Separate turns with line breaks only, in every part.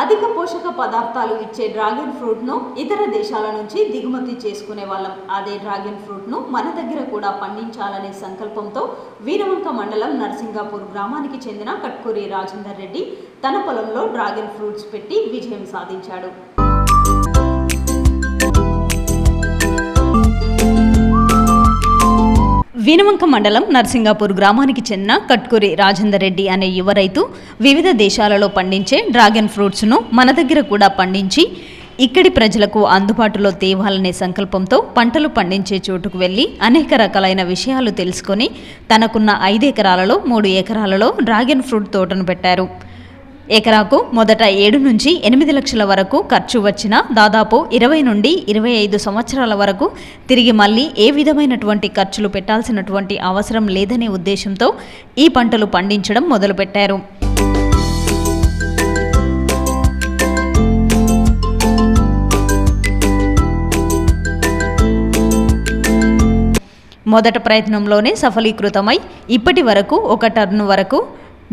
అధిక పోషక పదార్థాలు ఇచ్చే డ్రాగన్ ఫ్రూట్ను ఇతర దేశాల నుంచి దిగుమతి చేసుకునే వాళ్ళం. అదే డ్రాగన్ ఫ్రూట్ను మన దగ్గర కూడా పండించాలనే సంకల్పంతో వీరవంక మండలం నర్సింగాపూర్ గ్రామానికి చెందిన కట్కూరి రాజేందర్ రెడ్డి తన పొలంలో డ్రాగన్ ఫ్రూట్స్ పెట్టి విజయం సాధించాడు. వీనవంక మండలం నర్సింగాపూర్ గ్రామానికి చెందిన కట్కూరి రాజేందర్ రెడ్డి అనే యువ రైతు వివిధ దేశాలలో పండించే డ్రాగన్ ఫ్రూట్స్ను మన దగ్గర కూడా పండించి ఇక్కడి ప్రజలకు అందుబాటులో తేవాలనే సంకల్పంతో పంటలు పండించే చోటుకు వెళ్ళి అనేక రకాలైన విషయాలు తెలుసుకొని తనకున్న ఐదు ఎకరాలలో మూడు ఎకరాలలో డ్రాగన్ ఫ్రూట్ తోటను పెట్టారు. ఎకరాకు మొదట ఏడు నుంచి ఎనిమిది లక్షల వరకు ఖర్చు వచ్చిన దాదాపు ఇరవై నుండి ఇరవై ఐదు సంవత్సరాల వరకు తిరిగి మళ్ళీ ఏ విధమైనటువంటి ఖర్చులు పెట్టాల్సినటువంటి అవసరం లేదనే ఉద్దేశంతో ఈ పంటలు పండించడం మొదలుపెట్టారు. మొదట ప్రయత్నంలోనే సఫలీకృతమై ఇప్పటి వరకు ఒక టర్న్ వరకు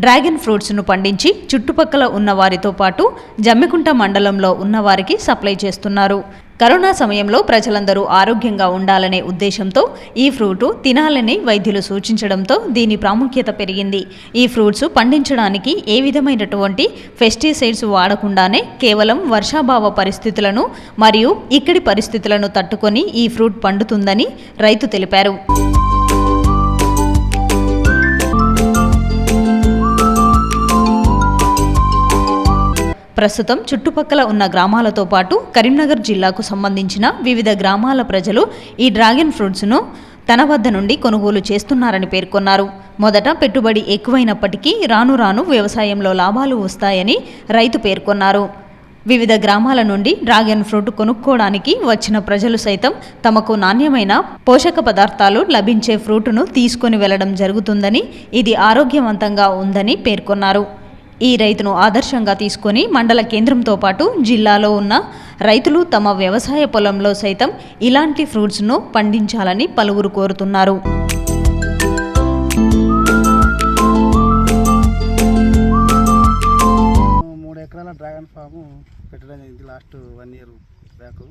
డ్రాగన్ ఫ్రూట్స్ను పండించి చుట్టుపక్కల ఉన్న వారితో పాటు జమ్మికుంట మండలంలో ఉన్నవారికి సప్లై చేస్తున్నారు. కరోనా సమయంలో ప్రజలందరూ ఆరోగ్యంగా ఉండాలనే ఉద్దేశంతో ఈ ఫ్రూటు తినాలని వైద్యులు సూచించడంతో దీని ప్రాముఖ్యత పెరిగింది. ఈ ఫ్రూట్స్ పండించడానికి ఏ విధమైనటువంటి పెస్టిసైడ్స్ వాడకుండానే కేవలం వర్షాభావ పరిస్థితులను మరియు ఇక్కడి పరిస్థితులను తట్టుకొని ఈ ఫ్రూట్ పండుతుందని రైతు తెలిపారు. ప్రస్తుతం చుట్టుపక్కల ఉన్న గ్రామాలతో పాటు కరీంనగర్ జిల్లాకు సంబంధించిన వివిధ గ్రామాల ప్రజలు ఈ డ్రాగన్ ఫ్రూట్స్ను తన వద్ద నుండి కొనుగోలు చేస్తున్నారని పేర్కొన్నారు. మొదట పెట్టుబడి ఎక్కువైనప్పటికీ రాను రాను వ్యవసాయంలో లాభాలు వస్తాయని రైతు పేర్కొన్నారు. వివిధ గ్రామాల నుండి డ్రాగన్ ఫ్రూట్ కొనుక్కోవడానికి వచ్చిన ప్రజలు సైతం తమకు నాణ్యమైన పోషక పదార్థాలు లభించే ఫ్రూటును తీసుకొని వెళ్ళడం జరుగుతుందని ఇది ఆరోగ్యవంతంగా ఉందని పేర్కొన్నారు. ఈ రైతును ఆదర్శంగా తీసుకొని మండల కేంద్రంతో పాటు జిల్లాలో ఉన్న రైతులు తమ వ్యవసాయ పొలంలో సైతం ఇలాంటి ఫ్రూట్స్ను పండించాలని పలువురు కోరుతున్నారు.
మూడు ఎకరాల డ్రాగన్ ఫామ్ పెట్టడం జరిగింది లాస్ట్ వన్ ఇయర్ బ్యాక్.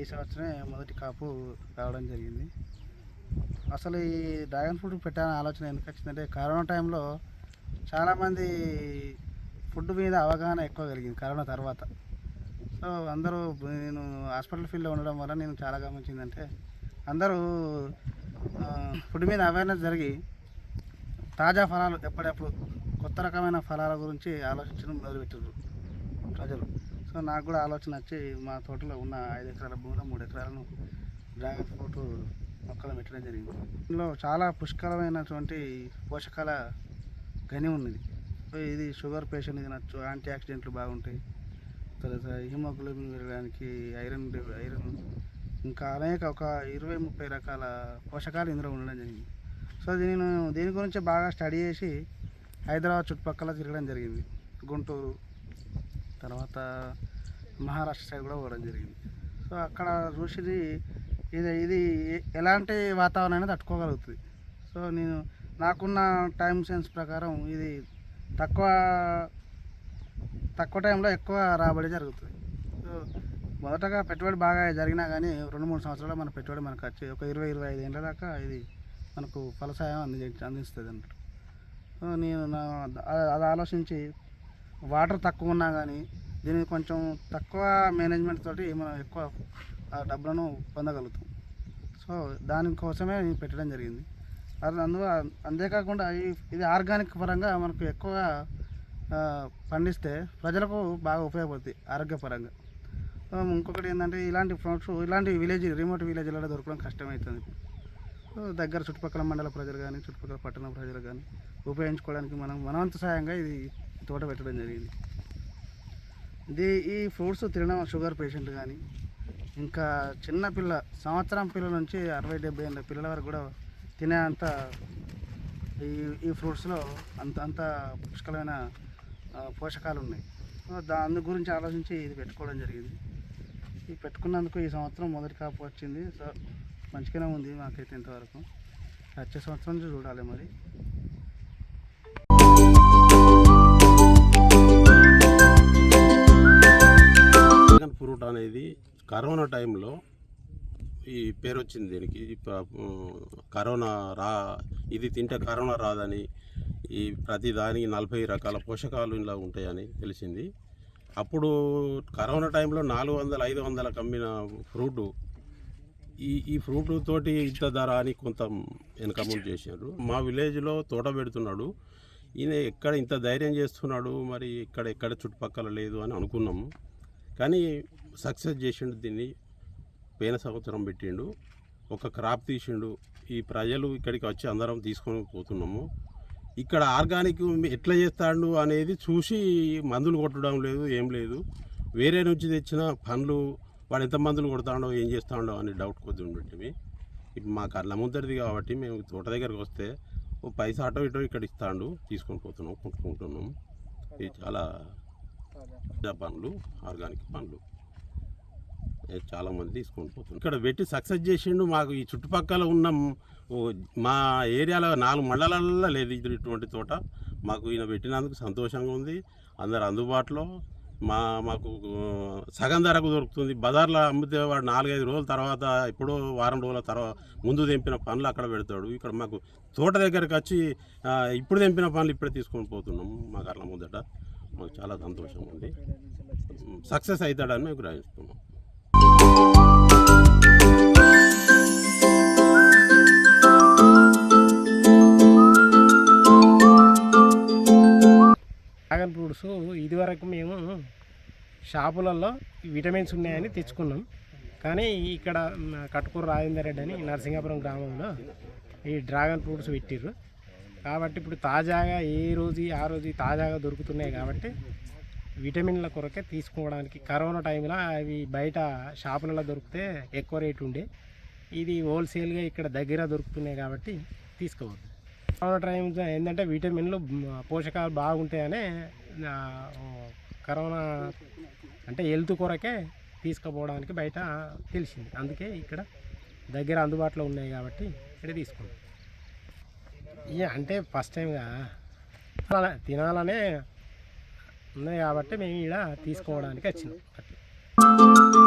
ఈ సంవత్సరమే మొదటి కాపు రావడం జరిగింది. అసలు ఈ డ్రాగన్ ఫ్రూట్ పెట్టాలని ఆలోచన ఎందుకు వచ్చిందంటే కరోనా టైంలో చాలామంది ఫుడ్ మీద అవగాహన ఎక్కువ కలిగింది కరోనా తర్వాత. సో అందరూ నేను హాస్పిటల్ ఫీల్డ్లో ఉండడం వల్ల నేను చాలా గమనించిందంటే అందరూ ఫుడ్ మీద అవేర్నెస్ జరిగి తాజా ఫలాలు ఎప్పుడెప్పుడు కొత్త రకమైన ఫలాల గురించి ఆలోచించడం మొదలుపెట్టారు ప్రజలు. సో నాకు కూడా ఆలోచన వచ్చి మా తోటలో ఉన్న ఐదు ఎకరాల భూమిలో మూడు ఎకరాలను డ్రాగన్ ఫ్రూట్ మొక్కలు పెట్టడం జరిగింది. ఇందులో చాలా పుష్కలమైనటువంటి పోషకాల గని ఉన్నది. ఇది షుగర్ పేషెంట్ తినచ్చు యాంటీ ఆక్సిడెంట్లు బాగుంటాయి. తర్వాత హిమోగ్లోబిన్ పెరగడానికి ఐరన్ ఐరన్ ఇంకా అనేక ఒక ఇరవై ముప్పై రకాల పోషకాలు ఇందులో ఉండడం జరిగింది. సో నేను దీని గురించి బాగా స్టడీ చేసి హైదరాబాద్ చుట్టుపక్కల తిరగడం జరిగింది. గుంటూరు తర్వాత మహారాష్ట్ర సైడ్ కూడా పోవడం జరిగింది. సో అక్కడ చూసి ఇది ఇది ఎలాంటి వాతావరణాన్ని తట్టుకోగలుగుతుంది. సో నేను నాకున్న టైం సెన్స్ ప్రకారం ఇది తక్కువ తక్కువ టైంలో ఎక్కువ రాబడి జరుగుతుంది. సో మొదటగా పెట్టుబడి బాగా జరిగినా కానీ రెండు మూడు సంవత్సరాలు మన పెట్టుబడి మనకు వచ్చి ఒక ఇరవై ఇరవై ఐదు ఏళ్ళ దాకా ఇది మనకు ఫలసాయం అంది అందిస్తుంది అన్నట్టు. సో నేను నా అది ఆలోచించి వాటర్ తక్కువ ఉన్నా కానీ దీనికి కొంచెం తక్కువ మేనేజ్మెంట్ తోటి మనం ఎక్కువ ఆ డబ్బులను పొందగలుగుతాం. సో దానికోసమే నేను పెట్టడం జరిగింది. అది అందు అంతేకాకుండా ఈ- ఇది ఆర్గానిక్ పరంగా మనకు ఎక్కువ పండిస్తే ప్రజలకు బాగా ఉపయోగపడుతుంది ఆరోగ్యపరంగా. ఇంకొకటి ఏంటంటే ఇలాంటి ఫ్రూట్స్ ఇలాంటి విలేజ్ రిమోట్ విలేజ్లలో దొరకడం కష్టమవుతుంది దగ్గర చుట్టుపక్కల మండల ప్రజలు కానీ చుట్టుపక్కల పట్టణ ప్రజలు కానీ ఉపయోగించుకోవడానికి మనం మనవంత సాయంగా ఇది తోట పెట్టడం జరిగింది. ఇది ఈ ఫ్రూట్స్ తినడం షుగర్ పేషెంట్ కానీ ఇంకా చిన్న పిల్ల సంవత్సరం పిల్లల నుంచి అరవై డెబ్బై ఏళ్ళ పిల్లల వరకు కూడా తినే అంత ఈ ఈ ఫ్రూట్స్లో అంత అంత పుష్కలమైన పోషకాలు ఉన్నాయి సో గురించి ఆలోచించి ఇది పెట్టుకోవడం జరిగింది. ఇది పెట్టుకున్నందుకు ఈ సంవత్సరం మొదటి కాపు వచ్చింది. సో మంచిగానే ఉంది మాకైతే ఇంతవరకు. వచ్చే సంవత్సరం చూడాలి మరి.
ఫ్రూట్ అనేది కరోనా టైంలో ఈ పేరు వచ్చింది దీనికి కరోనా రా ఇది తింటే కరోనా రాదని ఈ ప్రతి దానికి నలభై రకాల పోషకాలు ఇలా ఉంటాయని తెలిసింది. అప్పుడు కరోనా టైంలో నాలుగు వందల ఐదు వందల కమ్మిన ఫ్రూటు ఈ ఈ ఫ్రూట్ తోటి ఇంత ధర అని కొంత వెనకమౌంట్ చేశారు మా విలేజ్లో తోట పెడుతున్నాడు. ఈయన ఎక్కడ ఇంత ధైర్యం చేస్తున్నాడు? మరి ఇక్కడ ఎక్కడ చుట్టుపక్కల లేదు అని అనుకున్నాము. కానీ సక్సెస్ చేసిండు దీన్ని. పోయిన సంవత్సరం పెట్టిండు ఒక క్రాప్ తీసిండు. ఈ ప్రజలు ఇక్కడికి వచ్చి అందరం తీసుకొని పోతున్నాము. ఇక్కడ ఆర్గానిక్ ఎట్లా చేస్తాడు అనేది చూసి మందులు కొట్టడం లేదు ఏం లేదు. వేరే నుంచి తెచ్చిన పండ్లు వాడు ఎంత మందులు కొడతాడో ఏం చేస్తాడో అని డౌట్ కొద్ది ఉండేటివి. ఇప్పుడు మా కళ్ళ ముందరిది కాబట్టి మేము తోట దగ్గరకు వస్తే ఓ పైసా అటో ఇటో ఇక్కడ ఇస్తాడు తీసుకొని పోతున్నాం కొనుక్కుంటున్నాం. ఇది చాలా పండ్లు ఆర్గానిక్ పండ్లు. ఏ చాలా మంది తీసుకొని పోతున్నారు. ఇక్కడ పెట్టి సక్సెస్ చేసిండు మాకు ఈ చుట్టుపక్కల ఉన్న మ్- మా ఏరియాలో నాలుగు మండలాలలో లేదు ఇటువంటి తోట. మాకు ఈయన పెట్టినందుకు సంతోషంగా ఉంది. అందరు అందుబాటులో. మా మాకు సగం ధరకు దొరుకుతుంది. బజార్లో అమ్మితే వాడు నాలుగైదు రోజుల తర్వాత ఎప్పుడో వారం రోజుల తర్వాత ముందు తెంపిన పనులు అక్కడ పెడతాడు. ఇక్కడ మాకు తోట దగ్గరకు వచ్చి ఇప్పుడు తెంపిన పనులు ఇప్పుడే తీసుకొని పోతున్నాం మాకు అట్లా ముందట. మాకు చాలా సంతోషంగా ఉంది. సక్సెస్ అవుతాడని మేము గ్రహిస్తున్నాం.
డ్రాగన్ ఫ్రూట్స్ ఇదివరకు మేము షాపులలో విటమిన్స్ ఉన్నాయని తెచ్చుకున్నాం. కానీ ఇక్కడ మ, కట్టుకూరు రాజేందర్ రెడ్డి అని నరసింగాపురం గ్రామంలో ఈ డ్రాగన్ ఫ్రూట్స్ పెట్టిర్రు. కాబట్టి ఇప్పుడు తాజాగా ఏ రోజు ఆ రోజు తాజాగా దొరుకుతున్నాయి కాబట్టి విటమిన్ల కొరకే తీసుకోవడానికి కరోనా టైంలో అవి బయట షాపులలో దొరికితే ఎక్కువ రేటు ఉండే. ఇది హోల్సేల్గా ఇక్కడ దగ్గర దొరుకుతున్నాయి కాబట్టి తీసుకోవద్దు. కరోనా టైం ఏంటంటే విటమిన్లు పోషకాలు బాగుంటాయనే కరోనా అంటే హెల్త్ కొరకే తీసుకుపోవడానికి బయట తెలిసింది. అందుకే ఇక్కడ దగ్గర అందుబాటులో ఉన్నాయి కాబట్టి ఇక్కడ తీసుకున్నాం. ఇక అంటే ఫస్ట్ టైంగా తినాలనే ఉన్నాయి కాబట్టి మేము ఇక్కడ తీసుకోవడానికి వచ్చినాం. అట్లా.